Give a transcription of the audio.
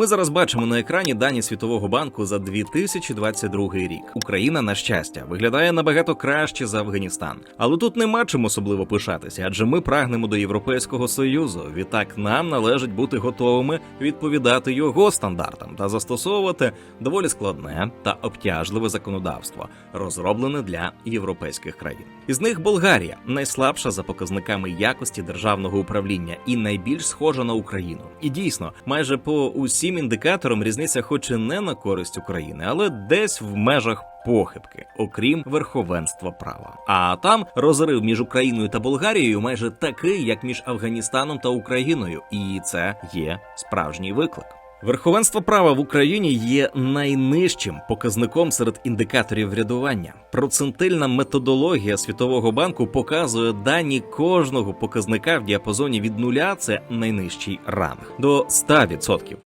Ми зараз бачимо на екрані дані Світового банку за 2022 рік. Україна, на щастя, виглядає набагато краще за Афганістан. Але тут нема чим особливо пишатися, адже ми прагнемо до Європейського союзу. Відтак нам належить бути готовими відповідати його стандартам та застосовувати доволі складне та обтяжливе законодавство, розроблене для європейських країн. Із них Болгарія найслабша за показниками якості державного управління і найбільш схожа на Україну. І дійсно, майже по усім індикаторам різниця, хоч і не на користь України, але десь в межах. Похибки, окрім верховенства права. А там розрив між Україною та Болгарією майже такий, як між Афганістаном та Україною, і це є справжній виклик. Верховенство права в Україні є найнижчим показником серед індикаторів врядування. Процентильна методологія Світового банку показує дані кожного показника в діапазоні від нуля це найнижчий ранг до 100%.